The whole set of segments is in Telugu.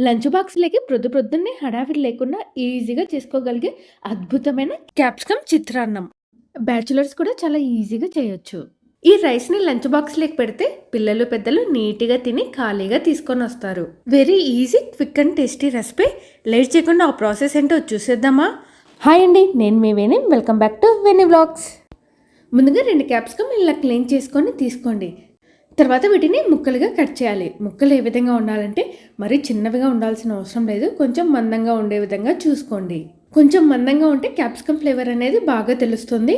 లంచ్ బాక్స్‌లోకి ప్రొద్దు ప్రొద్దున్నే హడావిడి లేకుండా ఈజీగా చేసుకోగలిగే అద్భుతమైన క్యాప్సికమ్ చిత్రాన్నం. బ్యాచిలర్స్ కూడా చాలా ఈజీగా చేయొచ్చు. ఈ రైస్‌ని లంచ్ బాక్స్‌లోకి పెడితే పిల్లలు, పెద్దలు నీట్‌గా తిని ఖాళీగా తీసుకొని వస్తారు very easy, quick and tasty recipe. Late చేయకుండా ఆ ప్రాసెస్ ఏంటో చూసేద్దామా? హాయ్ అండి. నేను మీ Veni. Welcome back to Veni vlogs. ముందుగా రెండు క్యాప్సికమ్ ఇలా క్లీన్ చేసుకొని తీసుకోండి. తర్వాత వీటిని ముక్కలుగా కట్ చేయాలి. ముక్కలు ఏ విధంగా ఉండాలంటే మరి చిన్నవిగా ఉండాల్సిన అవసరం లేదు. కొంచెం మందంగా ఉండే విధంగా చూసుకోండి. కొంచెం మందంగా ఉంటే క్యాప్సికమ్ ఫ్లేవర్ అనేది బాగా తెలుస్తుంది.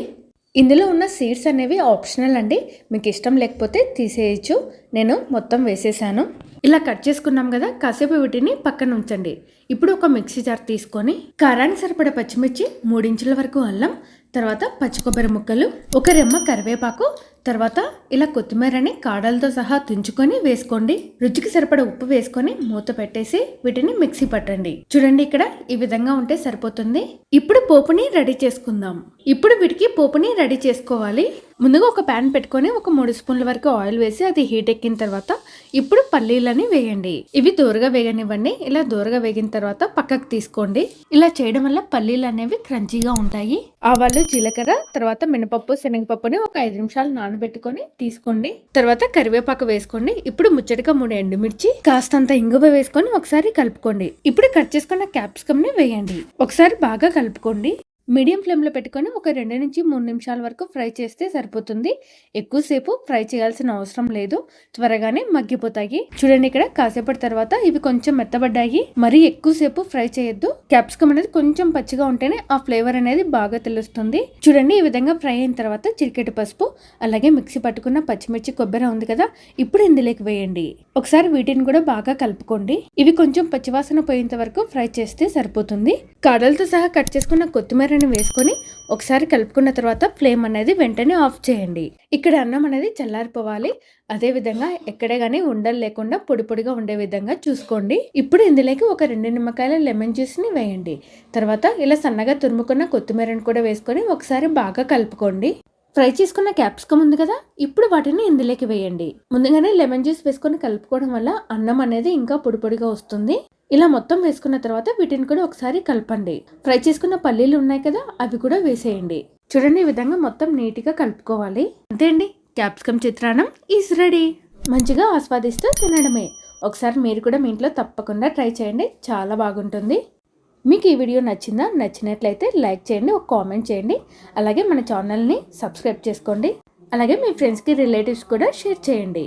ఇందులో ఉన్న సీడ్స్ అనేవి ఆప్షనల్ అండి. మీకు ఇష్టం లేకపోతే తీసేయచ్చు. నేను మొత్తం వేసేసాను. ఇలా కట్ చేసుకున్నాం కదా కాసేపు వీటిని పక్కన ఉంచండి. ఇప్పుడు ఒక మిక్సీ జార్ తీసుకొని కారానికి సరిపడే పచ్చిమిర్చి, మూడించుల వరకు అల్లం, తర్వాత పచ్చి కొబ్బరి ముక్కలు, ఒక రెమ్మ కరివేపాకు, తర్వాత ఇలా కొత్తిమీరని కాడలతో సహా తుంచుకొని వేసుకోండి. రుచికి సరిపడ ఉప్పు వేసుకొని మూత పెట్టేసి వీటిని మిక్సీ పట్టండి. చూడండి ఇక్కడ ఈ విధంగా ఉంటే సరిపోతుంది. ఇప్పుడు పోపుని రెడీ చేసుకుందాం. ఇప్పుడు వీటికి పోపుని రెడీ చేసుకోవాలి. ముందుగా ఒక ప్యాన్ పెట్టుకొని ఒక మూడు స్పూన్ల వరకు ఆయిల్ వేసి అది హీట్ ఎక్కిన తర్వాత ఇప్పుడు పల్లీలని వేయండి. ఇవి దూరగా వేగనివ్వండి. ఇలా దూరగా వేగిన తర్వాత పక్కకు తీసుకోండి. ఇలా చేయడం వల్ల పల్లీలు అనేవి క్రంచీగా ఉంటాయి. ఆవాలు, జీలకర్ర, తర్వాత మినపప్పు, శనగపప్పుని ఒక ఐదు నిమిషాలు నానబెట్టుకొని తీసుకోండి. తర్వాత కరివేపాకు వేసుకోండి. ఇప్పుడు ముచ్చటగా 3 ఎండుమిర్చి, కాస్తంత ఇంగువ వేసుకొని ఒకసారి కలుపుకోండి. ఇప్పుడు కట్ చేసుకున్న క్యాప్సికమ్ని వేయండి. ఒకసారి బాగా కలుపుకోండి. మీడియం ఫ్లేమ్లో పెట్టుకొని ఒక రెండు నుంచి మూడు నిమిషాల వరకు ఫ్రై చేస్తే సరిపోతుంది. ఎక్కువసేపు ఫ్రై చేయాల్సిన అవసరం లేదు. త్వరగానే మగ్గిపోతాయి. చూడండి ఇక్కడ కాసేపటి తర్వాత ఇవి కొంచెం మెత్తబడ్డాయి. మరీ ఎక్కువసేపు ఫ్రై చేయొద్దు. క్యాప్సికమ్ అనేది కొంచెం పచ్చిగా ఉంటేనే ఆ ఫ్లేవర్ అనేది బాగా తెలుస్తుంది. చూడండి ఈ విధంగా ఫ్రై అయిన తర్వాత చిటికెడు పసుపు, అలాగే మిక్సీ పట్టుకున్న పచ్చిమిర్చి, కొబ్బరి ఉంది కదా ఇప్పుడు ఇందులోకి వేయండి. ఒకసారి వీటిని కూడా బాగా కలుపుకోండి. ఇవి కొంచెం పచ్చివాసన పోయేంత వరకు ఫ్రై చేస్తే సరిపోతుంది. కాడలతో సహా కట్ చేసుకున్న కొత్తిమీర కొత్తిమీరని వేసుకొని ఒకసారి కలుపుకున్న తర్వాత ఫ్లేమ్ అనేది వెంటనే ఆఫ్ చేయండి. ఇక్కడ అన్నం అనేది చల్లారిపోవాలి. అదే విధంగా ఎక్కడే కానీ ఉండలు లేకుండా పొడి పొడిగా ఉండే విధంగా చూసుకోండి. ఇప్పుడు ఇందులోకి ఒక రెండు నిమ్మకాయల లెమన్ జ్యూస్‌ని వేయండి. తర్వాత ఇలా సన్నగా తురుముకున్న కొత్తిమీరని కూడా వేసుకొని ఒకసారి బాగా కలుపుకోండి. ఫ్రై చేసుకున్న క్యాప్సికమ్ ఉంది కదా ఇప్పుడు వాటిని ఇందులోకి వేయండి. ముందుగానే లెమన్ జ్యూస్ వేసుకొని కలుపుకోవడం వల్ల అన్నం అనేది ఇంకా పొడి పొడిగా వస్తుంది. ఇలా మొత్తం వేసుకున్న తర్వాత వీటిని కూడా ఒకసారి కలపండి. ఫ్రై చేసుకున్న పల్లీలు ఉన్నాయి కదా అవి కూడా వేసేయండి. చూడండి ఈ విధంగా మొత్తం నీట్‌గా కలుపుకోవాలి. అంతే అండి క్యాప్సికమ్ చిత్రాన్నం ఈజ్ రెడీ. మంచిగా ఆస్వాదిస్తూ తినడమే. ఒకసారి మీరు కూడా మీ ఇంట్లో తప్పకుండా ట్రై చేయండి. చాలా బాగుంటుంది. మీకు ఈ వీడియో నచ్చిందా? నచ్చినట్లయితే లైక్ చేయండి. ఒక కామెంట్ చేయండి. అలాగే మన ఛానల్‌ని సబ్స్క్రైబ్ చేసుకోండి. అలాగే మీ ఫ్రెండ్స్‌కి, రిలేటివ్స్ కూడా షేర్ చేయండి.